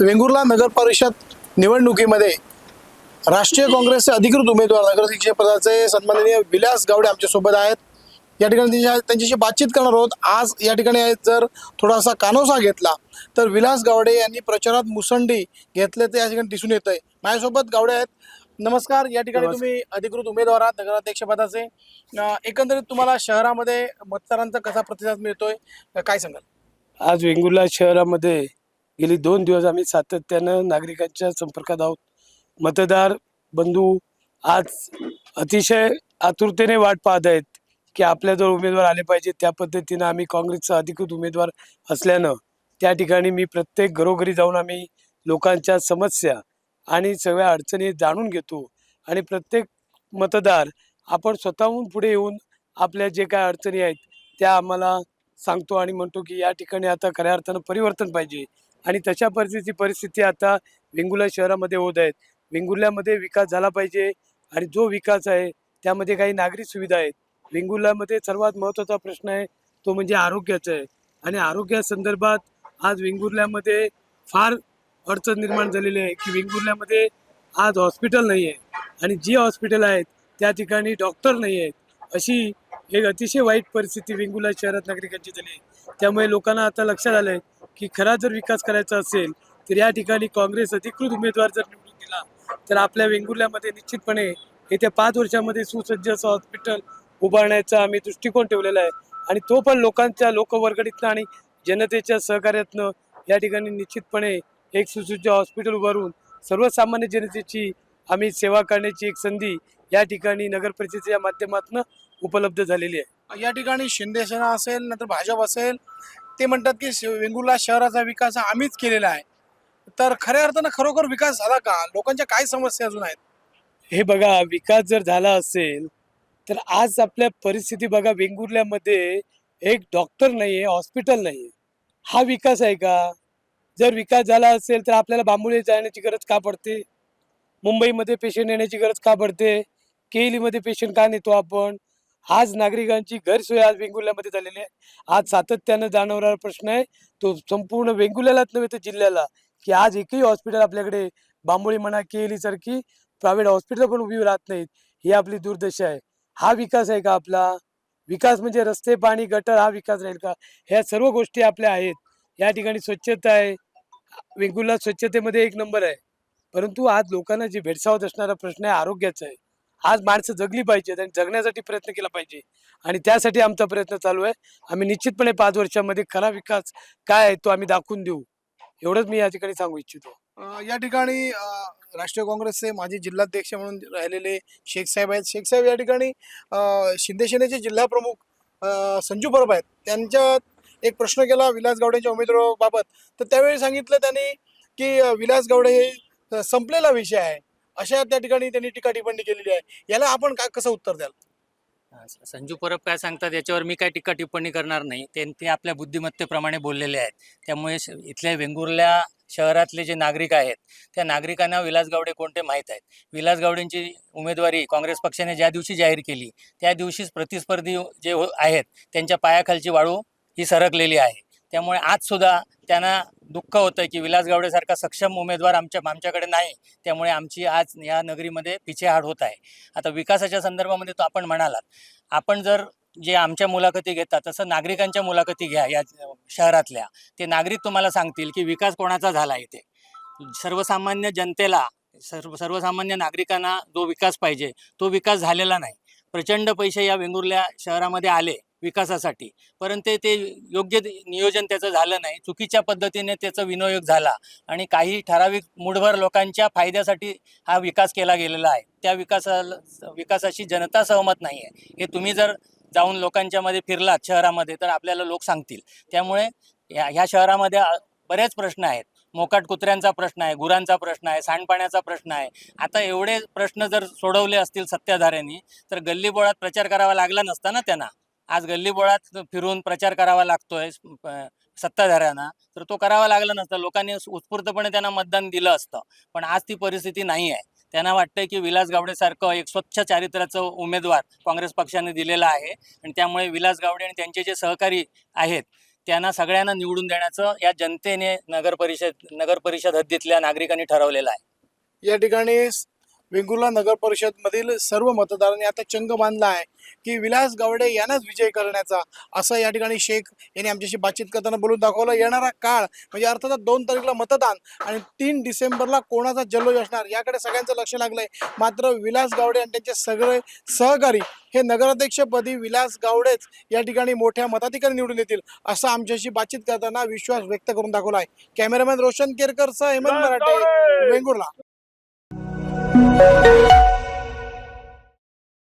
वेंगुर्ला नगर परिषद निवडणुकीमध्ये राष्ट्रीय काँग्रेसचे अधिकृत उमेदवार नगराध्यक्ष पदाचे सन्माननीय विलास गावडे आमच्यासोबत आहेत. या ठिकाणी त्यांच्या- त्यांच्याशी बातचीत करणार आहोत. आज या ठिकाणी जर थोडासा कानोसा घेतला तर विलास गावडे यांनी प्रचारात मुसंडी घेतले ते या ठिकाणी दिसून येत आहे माझ्यासोबत गावडे आहेत. नमस्कार. या ठिकाणी. तुम्ही अधिकृत उमेदवार आहात नगराध्यक्ष पदाचे. एकंदरीत तुम्हाला शहरामध्ये मतदारांचा कसा प्रतिसाद मिळतोय? काय सांगाल? आज वेंगुर्ला शहरामध्ये गेली दोन दिवस आम्ही सातत्यानं नागरिकांच्या संपर्कात आहोत. मतदार बंधू आज अतिशय आतुरतेने वाट पाहत आहेत की आपल्याजवळ उमेदवार आले पाहिजे त्या पद्धतीनं आम्ही काँग्रेसचा अधिकृत उमेदवार असल्यानं त्या ठिकाणी मी प्रत्येक घरोघरी जाऊन आम्ही लोकांच्या समस्या आणि सगळ्या अडचणी जाणून घेतो आणि प्रत्येक मतदार आपण स्वतःहून पुढे येऊन आपल्या जे काय अडचणी आहेत त्या आम्हाला सांगतो आणि म्हणतो की या ठिकाणी आता खऱ्या अर्थानं परिवर्तन पाहिजे. आणि तशा परिस्थिती परिस्थिती आता वेंगुर्ला शहरामध्ये होत आहेत. वेंगुर्ल्यामध्ये विकास झाला पाहिजे आणि जो विकास आहे त्यामध्ये काही नागरी सुविधा आहेत. वेंगुर्ल्यामध्ये सर्वात महत्त्वाचा प्रश्न आहे तो म्हणजे आरोग्याचा आहे. आणि आरोग्यासंदर्भात आज वेंगुर्ल्यामध्ये फार अडचण निर्माण झालेली आहे की वेंगुर्ल्यामध्ये आज हॉस्पिटल नाही आहे आणि जी हॉस्पिटल आहेत त्या ठिकाणी डॉक्टर नाही आहेत अशी एक अतिशय वाईट परिस्थिती वेंगुला शहरात नागरिकांची झाली आहे. त्यामुळे लोकांना आता लक्षात आलं आहे की खरा जर विकास करायचा असेल तर या ठिकाणी काँग्रेस अधिकृत उमेदवार जर निवडून दिला तर आपल्या वेंगुर्ल्यामध्ये निश्चितपणे येत्या पाच वर्षामध्ये सुसज्ज असं हॉस्पिटल उभारण्याचा आम्ही दृष्टिकोन ठेवलेला आहे. आणि तो पण लोकांच्या लोकवर्गणीतनं आणि जनतेच्या सहकार्यातनं या ठिकाणी निश्चितपणे एक सुसज्ज हॉस्पिटल उभारून सर्वसामान्य जनतेची आम्ही सेवा करण्याची एक संधी या ठिकाणी नगर परिषदेच्या माध्यमातून उपलब्ध झालेली आहे. या ठिकाणी शिंदे सेना असेल नंतर भाजप असेल ते म्हणतात की वेंगुर्ला शहराचा विकास हा आम्हीच केलेला आहे. तर खऱ्या अर्थानं खरोखर विकास झाला का? लोकांच्या काय समस्या अजून आहेत? हे बघा विकास जर झाला असेल तर आज आपल्या परिस्थिती बघा वेंगुर्ल्यामध्ये एक डॉक्टर नाही आहे हॉस्पिटल नाही आहे हा विकास आहे का? जर विकास झाला असेल तर आपल्याला बांबुळे जाण्याची गरज का पडते? मुंबईमध्ये पेशंट येण्याची गरज का पडते? केईलीमध्ये पेशंट का नेतो आपण? आज नागरिकांची गैरसोय आज वेंगुर्ल्यामध्ये झालेली आहे. आज सातत्यानं जाणवणारा प्रश्न आहे तो संपूर्ण वेंगुर्ल्यालाच नव्हे तर जिल्ह्याला की आज एकही हॉस्पिटल आपल्याकडे बांबोळी म्हणा केली सारखी प्रायव्हेट हॉस्पिटल पण उभी राहत नाहीत ही आपली दुर्दशा आहे. हा विकास आहे का आपला? विकास म्हणजे रस्ते पाणी गटर हा विकास राहील का? ह्या सर्व गोष्टी आपल्या आहेत. या ठिकाणी स्वच्छता आहे. वेंगुर्ला स्वच्छतेमध्ये एक नंबर आहे. परंतु आज लोकांना जे भेडसावत असणारा प्रश्न आहे आरोग्याचा आहे. आज माणसं जगली पाहिजेत आणि जगण्यासाठी प्रयत्न केला पाहिजे. आणि त्यासाठी आमचा प्रयत्न चालू आहे. आम्ही निश्चितपणे पाच वर्षामध्ये खरा विकास काय आहे तो आम्ही दाखवून देऊ. एवढंच मी या ठिकाणी सांगू इच्छितो. या ठिकाणी राष्ट्रीय काँग्रेसचे माजी जिल्हाध्यक्ष म्हणून राहिलेले शेख साहेब आहेत. शेख साहेब या ठिकाणी शिंदेसेनेचे शिंदे सेनेचे जिल्हा प्रमुख संजू परब आहेत. त्यांच्या एक प्रश्न केला विलास गावडेच्या उमेदवाराबाबत. तर त्यावेळी सांगितलं त्यांनी की विलास गावडे हे संपलेला विषय आहे. अशा त्या ठिकाणी त्यांनी टीका टिप्पणी केलेली आहे. याला आपण काय कसं उत्तर द्याल? संजू परब काय सांगतात याच्यावर मी काय टीका टिप्पणी करणार नाही. ते ते आपल्या बुद्धिमत्तेप्रमाणे बोललेले आहेत. त्यामुळे श- इथल्या वेंगुर्ल्या शहरातले जे नागरिक आहेत त्या नागरिकांना विलास गावडे कोणते माहीत आहेत? विलास गावडेंची उमेदवारी काँग्रेस पक्षाने ज्या दिवशी जाहीर केली त्या दिवशीच प्रतिस्पर्धी जे हो- आहेत त्यांच्या पायाखालची वाळू ही सरकलेली आहे. त्यामुळे आजसुद्धा त्यांना दुःख होतं की विलास गावडेसारखा सक्षम उमेदवार आमच्या आमच्याकडे नाही. त्यामुळे आमची आज या नगरीमध्ये पिछेहाट होत आहे. आता विकासाच्या संदर्भामध्ये तो आपण म्हणालात. आपण जर जे आमच्या मुलाखती घेतात तसं नागरिकांच्या मुलाखती घ्या या शहरातल्या. ते नागरिक तुम्हाला सांगतील की विकास कोणाचा झाला इथे? सर्वसामान्य जनतेला सर्व सर्वसामान्य नागरिकांना जो विकास पाहिजे तो विकास झालेला नाही. प्रचंड पैसे या वेंगुर्ल्या शहरामध्ये आले. विकासासाठी. परंतु ते योग्य नियोजन त्याचं झालं नाही. चुकीच्या पद्धतीने त्याचा विनियोग झाला आणि काही ठराविक मूठभर लोकांच्या फायद्यासाठी हा विकास केला गेलेला आहे. त्या विकासाला विकासाशी जनता सहमत नाही आहे. हे तुम्ही जर जाऊन लोकांच्या मध्ये फिरलात शहरामध्ये तर आपल्याला लोक सांगतील. त्यामुळे ह्या ह्या शहरामध्ये बरेच प्रश्न आहेत. मोकाट कुत्र्यांचा प्रश्न आहे गुरांचा प्रश्न आहे सांडपाण्याचा प्रश्न आहे. आता एवढे प्रश्न जर सोडवले असतील सत्ताधाऱ्यांनी तर गल्लीबोळात प्रचार करावा लागला नसता ना त्यांना? आज गल्लीबोळात फिरून प्रचार करावा लागतोय सत्ताधाऱ्यांना. तर तो करावा लागला नसता. लोकांनी उत्स्फूर्तपणे त्यांना मतदान दिलं असतं. पण आज ती परिस्थिती नाही आहे त्यांना वाटतंय की विलास गावडेसारखं एक स्वच्छ चारित्र्याचं उमेदवार काँग्रेस पक्षाने दिलेला आहे. आणि त्यामुळे विलास गावडे आणि त्यांचे जे सहकारी आहेत त्यांना सगळ्यांना निवडून देण्याचं या जनतेने नगर परिषद नगर परिषद हद्दीतल्या नागरिकांनी ठरवलेलं आहे. या ठिकाणी वेंगुर्ला नगर परिषद मधील सर्व मतदारांनी आता चंग बांधला आहे की विलास गावडे यांनाच विजय करण्याचा असं या ठिकाणी शेख यांनी आमच्याशी बातचीत करताना बोलून दाखवलं. येणारा काळ म्हणजे अर्थात दोन तारीखला मतदान आणि तीन डिसेंबरला कोणाचा जल्लोष असणार याकडे सगळ्यांचं लक्ष लागलंय. मात्र विलास गावडे आणि त्यांचे सगळे सहकारी हे नगराध्यक्षपदी विलास गावडेच या ठिकाणी मोठ्या मताधिकारी निवडून येतील असं आमच्याशी बातचीत करताना विश्वास व्यक्त करून दाखवला आहे कॅमेरामॅन रोशन केरकर सह हेमंत मराठे वेंगुर्ला. thank